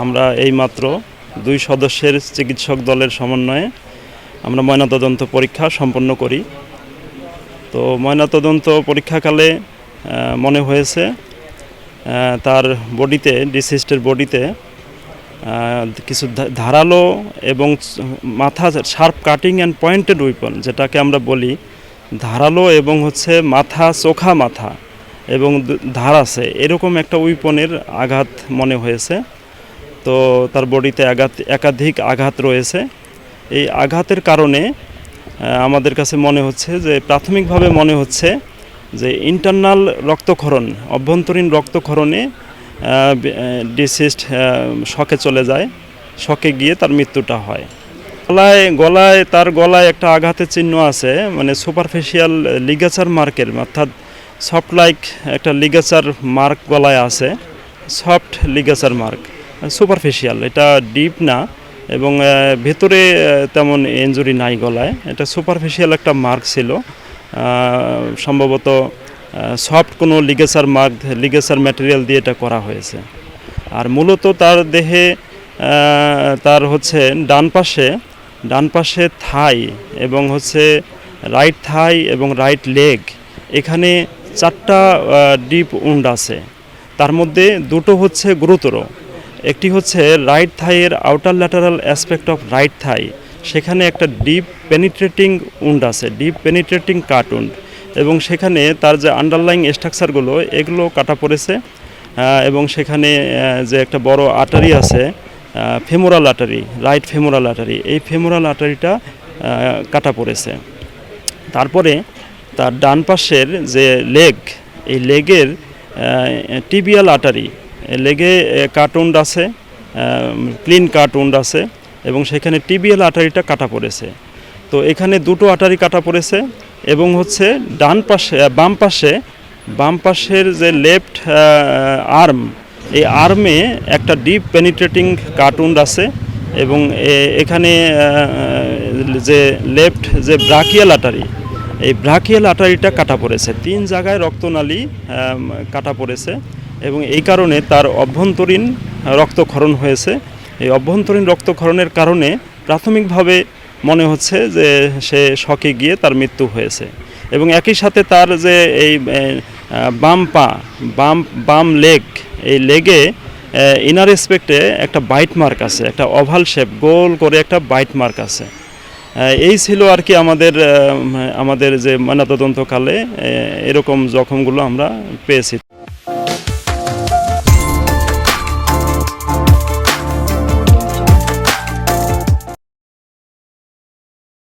আমরা এইমাত্র দুই সদস্যের চিকিৎসক দলের সমন্বয়ে আমরা ময়নাতদন্ত পরীক্ষা সম্পন্ন করি। তো ময়নাতদন্ত পরীক্ষাকালে মনে হয়েছে তার বডিতে ডিসিস্টের বডিতে কিছু ধারালো এবং মাথা sharp cutting and pointed weapon যেটাকে আমরা বলি ধারালো এবং হচ্ছে মাথা, চোখা মাথা এবং ধার আছে। এরকম একটা উইপনের আঘাত মনে হয়েছে। তো তার বডিতে আঘাত, একাধিক আঘাত রয়েছে। এই আঘাতের কারণে আমাদের কাছে মনে হচ্ছে যে, প্রাথমিকভাবে মনে হচ্ছে যে ইন্টারনাল রক্তক্ষরণ, অভ্যন্তরীণ রক্তক্ষরণে ডিসিস্ট শখে চলে যায় শখে গিয়ে তার মৃত্যুটা হয়। গলায় গলায়, তার গলায় একটা আঘাতের চিহ্ন আছে মানে সুপারফিশিয়াল লিগাচার মার্কের অর্থাৎ সফট লাইক একটা লিগাচার মার্ক গলায় আছে সফট লিগাচার মার্ক সুপারফিশিয়াল এটা ডিপ না এবং ভেতরে তেমন ইঞ্জুরি নাই গলায়। এটা সুপারফিশিয়াল একটা মার্ক ছিল। সম্ভবত সফট কোনো লিগেসার মার্ক লিগেসার ম্যাটেরিয়াল দিয়ে এটা করা হয়েছে। আর মূলত তার দেহে তার হচ্ছে ডান পাশে ডান পাশে থাই এবং হচ্ছে রাইট থাই এবং রাইট লেগ এখানে চারটা ডিপ উন্ড আছে। তার মধ্যে দুটো হচ্ছে গুরুতর। একটি হচ্ছে right থাইয়ের outer lateral aspect of right thigh সেখানে একটা ডিপ পেনিট্রেটিং উন্ড আছে ডিপ পেনিট্রেটিং কাট উন্ড এবং সেখানে তার যে আন্ডারলাইং স্ট্রাকচারগুলো এগুলো কাটা পড়েছে। এবং সেখানে যে একটা বড় আটারি আছে femoral artery right femoral artery এই ফেমোরাল আটারিটা কাটা পড়েছে। তারপরে তার ডান পাশের যে লেগ এই লেগের টিবিয়াল আটারি লেগে কার্টুন্ড আছে ক্লিন কার্টুন্ড আছে, এবং সেখানে টিবিয়াল আটারিটা কাটা পড়েছে। তো এখানে দুটো আটারি কাটা পড়েছে, এবং হচ্ছে ডান পাশে বাম পাশে, বাম পাশের যে লেফট আর্ম, এই আর্মে একটা ডিপ পেনিট্রেটিং কার্টুন্ড আছে, এবং এখানে যে লেফট যে ব্রাকিয়াল আটারি, এই ব্রাকিয়াল আটারিটা কাটা পড়েছে। তিন জায়গায় রক্তনালী কাটা পড়েছে। এবং এই কারণে তার অভ্যন্তরীণ রক্তক্ষরণ হয়েছে। এই অভ্যন্তরীণ রক্তক্ষরণের কারণে প্রাথমিকভাবে মনে হচ্ছে যে সে শকে গিয়ে তার মৃত্যু হয়েছে এবং একই সাথে তার যে এই বাম পা, বাম বাম লেগ, এই লেগে ইনার রেসপেক্টে একটা বাইট মার্ক আছে, একটা ওভাল শেপ গোল করে একটা বাইট মার্ক আছে। এই ছিল আর কি আমাদের আমাদের যে ময়নাতদন্তকালে এরকম জখমগুলো আমরা পেয়েছি।